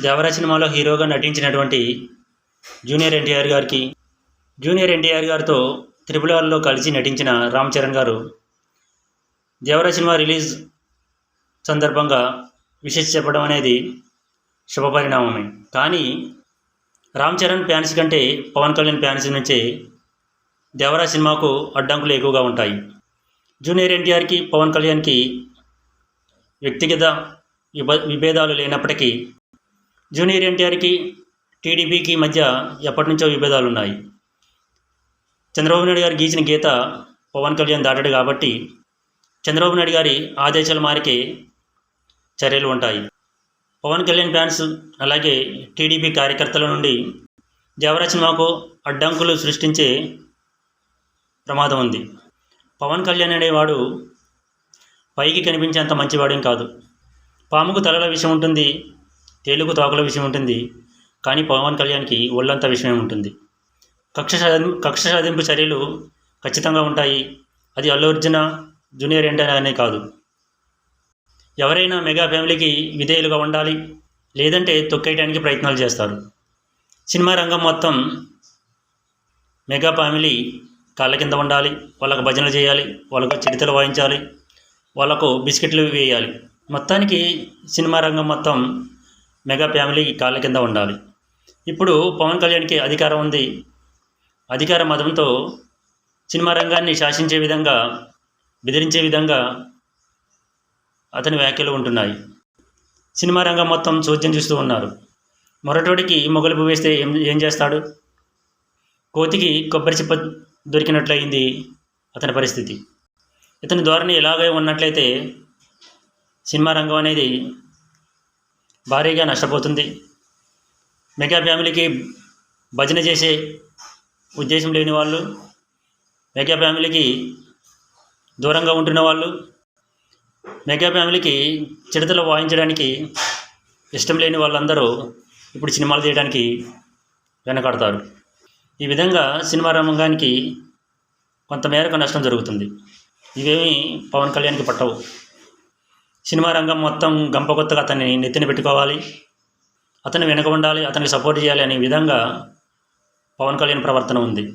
దేవరా సినిమాలో హీరోగా నటించినటువంటి జూనియర్ ఎన్టీఆర్ గారికి జూనియర్ ఎన్టీఆర్ గారితో త్రిపుల్ ఆర్లో కలిసి నటించిన రామ్ చరణ్ గారు దేవరా సినిమా రిలీజ్ సందర్భంగా విషెస్ చెప్పడం అనేది శుభపరిణామమే. కానీ రామ్ చరణ్ ఫ్యాన్స్ కంటే పవన్ కళ్యాణ్ ఫ్యాన్స్ నుంచే దేవరా సినిమాకు అడ్డంకులు ఎక్కువగా ఉంటాయి. జూనియర్ ఎన్టీఆర్కి పవన్ కళ్యాణ్కి వ్యక్తిగత విభ విభేదాలు లేనప్పటికీ జూనియర్ ఎన్టీఆర్కి టీడీపీకి మధ్య ఎప్పటి నుంచో విభేదాలు ఉన్నాయి చంద్రబాబు నాయుడు గారు గీచిన గీత పవన్ కళ్యాణ్ దాటాడు కాబట్టి చంద్రబాబు నాయుడు గారి ఆదేశాల మారికే చర్యలు ఉంటాయి. పవన్ కళ్యాణ్ ఫ్యాన్స్ అలాగే టీడీపీ కార్యకర్తల నుండి దేవరా సినిమాకు అడ్డంకులు సృష్టించే ప్రమాదం ఉంది. పవన్ కళ్యాణ్ అనేవాడు పైకి కనిపించేంత మంచివాడేం కాదు. పాముకు తలల విషయం ఉంటుంది తేలుకు తోకల విషయం ఉంటుంది. కానీ పవన్ కళ్యాణ్కి ఒళ్ళంత విషయం ఉంటుంది. కక్ష సాధి కక్ష సాధింపు చర్యలు ఖచ్చితంగా ఉంటాయి. అది అల్లు అర్జున జూనియర్ ఎన్టీఆర్ అనే కాదు. ఎవరైనా మెగా ఫ్యామిలీకి విధేయులుగా ఉండాలి లేదంటే తొక్కేయడానికి ప్రయత్నాలు చేస్తారు. సినిమా రంగం మొత్తం మెగా ఫ్యామిలీ కాళ్ళ కింద ఉండాలి. వాళ్ళకు భజనలు చేయాలి. వాళ్ళకు చిడితలు వాయించాలి. వాళ్ళకు బిస్కెట్లు వేయాలి. మొత్తానికి సినిమా రంగం మొత్తం మెగా ఫ్యామిలీ కాళ్ళ కింద ఉండాలి. ఇప్పుడు పవన్ కళ్యాణ్కి అధికారం ఉంది. అధికార మతంతో సినిమా రంగాన్ని శాసించే విధంగా బెదిరించే విధంగా అతని వ్యాఖ్యలు ఉంటున్నాయి. సినిమా రంగం మొత్తం చోద్యం చూస్తూ ఉన్నారు. మొరటోడికి మొగలుపు వేస్తే ఏం ఏం చేస్తాడు? కోతికి కొబ్బరి చిప్ప దొరికినట్లయింది అతని పరిస్థితి. ఇతని ధోరణి ఇలాగే ఉన్నట్లయితే సినిమా రంగం అనేది భారీగా నష్టపోతుంది. మెగా ఫ్యామిలీకి భజన చేసే ఉద్దేశం లేని వాళ్ళు మెగా ఫ్యామిలీకి దూరంగా ఉంటున్న వాళ్ళు మెగా ఫ్యామిలీకి చిడతలు వాయించడానికి ఇష్టం లేని వాళ్ళందరూ ఇప్పుడు సినిమాలు తీయడానికి వెనకాడతారు. ఈ విధంగా సినిమా రంగానికి కొంతమేరకు నష్టం జరుగుతుంది. ఇవేమీ పవన్ కళ్యాణ్కి పట్టవు. సినిమా రంగం మొత్తం గంపగొత్తగా అతన్ని నెత్తిన పెట్టుకోవాలి. అతను వెనక ఉండాలి అతనికి సపోర్ట్ చేయాలి అనే విధంగా పవన్ కళ్యాణ్ ప్రవర్తన ఉంది.